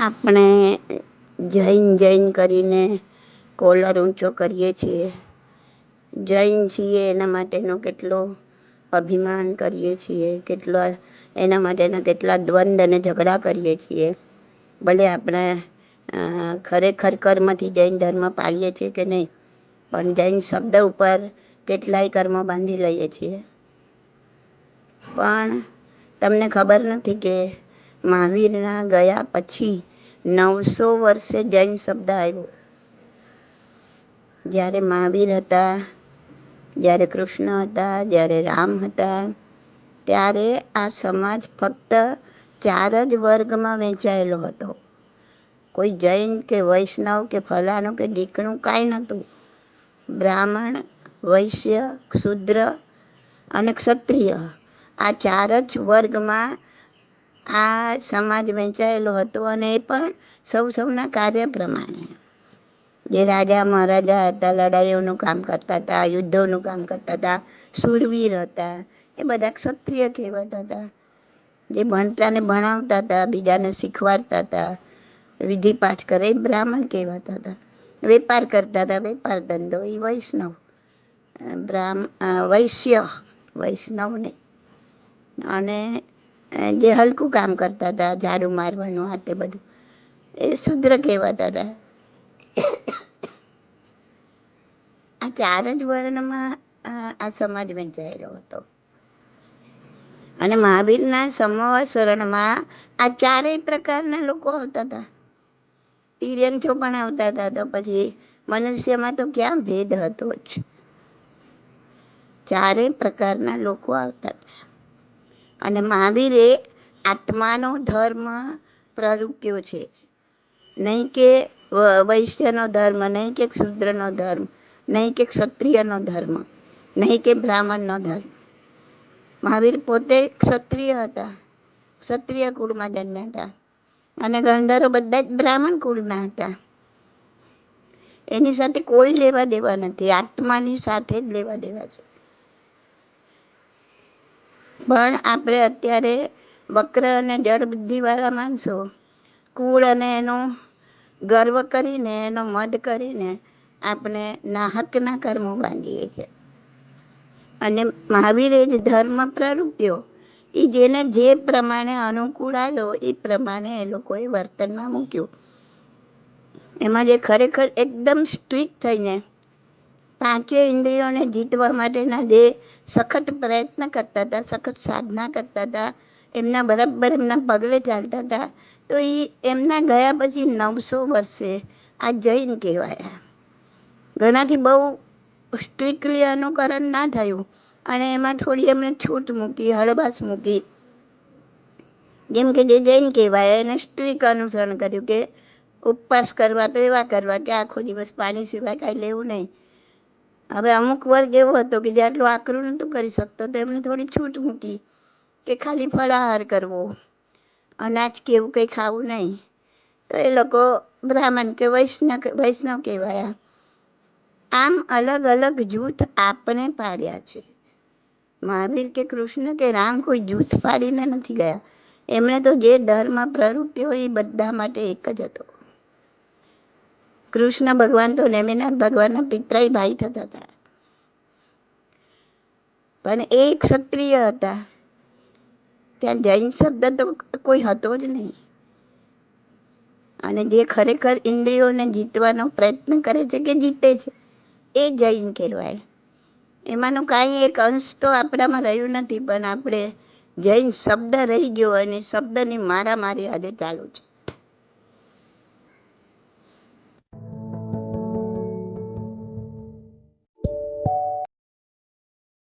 આપણે જૈન જૈન કરીને કોલર ઊંચો કરીએ છીએ. જૈન છીએ એના માટેનો કેટલો અભિમાન કરીએ છીએ, કેટલો એના માટેના કેટલા દ્વંદ અને ઝઘડા કરીએ છીએ. ભલે આપણે ખરેખર કર્મથી જૈન ધર્મ પાળીએ છીએ કે નહીં, પણ જૈન શબ્દ ઉપર કેટલાય કર્મો બાંધી લઈએ છીએ. પણ તમને ખબર નથી કે મહાવીરના ગયા પછી નવસો વર્ષે જૈન શબ્દ આવ્યો. જ્યારે મહાવીર હતા, જ્યારે કૃષ્ણ હતા, જ્યારે રામ હતા, ત્યારે આ સમાજ ફક્ત ચાર જ વર્ગમાં વહેંચાયેલો હતો. કોઈ જૈન કે વૈષ્ણવ કે ફલાનું કે ઢીકણું કાંઈ નહોતું. બ્રાહ્મણ, વૈશ્ય શુદ્ર અને ક્ષત્રિય આ ચાર જ વર્ગમાં આ સમાજ વહેંચાયેલો હતો અને એ પણ સૌ સૌના કાર્ય પ્રમાણે. જે રાજા મહારાજા હતા, લડાઈઓનું કામ કરતા હતા, યુદ્ધોનું કામ કરતા હતા, શૂરવીર હતા, એ બધા ક્ષત્રિય કહેવાતા હતા. જે ભણતાને ભણાવતા હતા, બીજાને શીખવાડતા હતા વિધિ પાઠ કરે એ બ્રાહ્મણ કહેવાતા હતા. વેપાર કરતા હતા, વેપાર ધંધો, એ વૈષ્ણવ બ્રાહ્મ વૈશ્ય વૈષ્ણવ નહીં અને જે હલકું કામ કરતા હતા, ઝાડુ મારવાનું આ તે બધું. એ શુદ્ર કહેવાતા હતા. આ ચાર જ વર્ણમાં આ સમાજ વહેંચાયેલો હતો. અને મહાવીરના સમવસરણમાં આ ચારેય પ્રકારના લોકો આવતા હતા. તિર્યંચો પણ આવતા હતા, તો પછી મનુષ્યમાં તો ક્યાં ભેદ હતો જ. ચારેય પ્રકારના લોકો આવતા હતા. અને મહાવીરે આત્માનો ધર્મ પ્રરૂપ્યો છે. નહીં કે વૈશ્યનો ધર્મ, નહીં કે શુદ્રનો ધર્મ, નહીં કે ક્ષત્રિયનો ધર્મ, નહીં કે બ્રાહ્મણનો ધર્મ. મહાવીર પોતે ક્ષત્રિય હતા. ક્ષત્રિય કુળમાં જન્મ્યા હતા. અને ગંધર્વો બધા જ બ્રાહ્મણ કુળના હતા. એની સાથે કોઈ લેવા દેવા નથી. આત્માની સાથે જ લેવા દેવા છે. પણ આપણે અત્યારે વક્ર અને જળ બુદ્ધિવાળા માણસો. કુળ અને એનો ગર્વ કરીને, એનો મદ કરીને આપણે નાહકના કર્મો બાંધીએ છીએ. અને મહાવીરે જ ધર્મ પ્રરૂપ્યો એ જેને જે પ્રમાણે અનુકૂળ આવ્યો એ પ્રમાણે એ લોકોએ વર્તનમાં મૂક્યું. એમાં જે ખરેખર એકદમ સ્ટ્રિક્ટ થઈને પાંચે ઇન્દ્રિયોને જીતવા માટેના જે સખત પ્રયત્ન કરતા હતા, સખત સાધના કરતા હતા, એમના બરાબર એમના પગલે ચાલતા હતા, તો એ એમના ગયા પછી નવસો વર્ષે આ જૈન કહેવાયા. ઘણાથી બહુ સ્ટ્રિક્ટલી અનુકરણ ના થયું અને એમાં થોડી એમણે છૂટ મૂકી, હળવાશ મૂકી. જેમ કે જે જૈન કહેવાય, એને સ્ટ્રિક અનુસરણ કર્યું કે ઉપવાસ કરવા તો એવા કરવા કે આખો દિવસ પાણી સિવાય કાંઈ લેવું નહીં. હવે અમુક વર્ગ એવો હતો કે જે આટલું આકરું નહોતું કરી શકતો, તો એમને થોડી છૂટ મૂકી કે ખાલી ફળાહાર કરવો. અનાજ કેવું કંઈ ખાવું નહીં. તો એ લોકો બ્રાહ્મણ કે વૈષ્ણવ વૈષ્ણવ કહેવાયા. આમ અલગ અલગ જૂથ આપણે પાડ્યા છે. મહાવીર કે કૃષ્ણ કે રામ કોઈ જૂથ પાડીને નથી ગયા. એમણે તો જે ધર્મ પ્રવૃત્તિઓ એ બધા માટે એક જ હતો. કૃષ્ણ ભગવાન તો નેમિનાથ ભગવાનના પિતરાય ભાઈ થતા હતા. પણ એ ક્ષત્રિય હતા. ત્યાં જૈન શબ્દ તો કોઈ હતો જ નહીં. અને જે ખરેખર ઇન્દ્રિયોને જીતવાનો પ્રયત્ન કરે છે કે જીતે છે, એ જૈન કહેવાય. એમાંનું કાંઈ એક અંશ તો આપણામાં રહ્યું નથી, પણ આપણે જૈન શબ્દ રહી ગયો અને શબ્દની મારામારી આજે ચાલુ છે.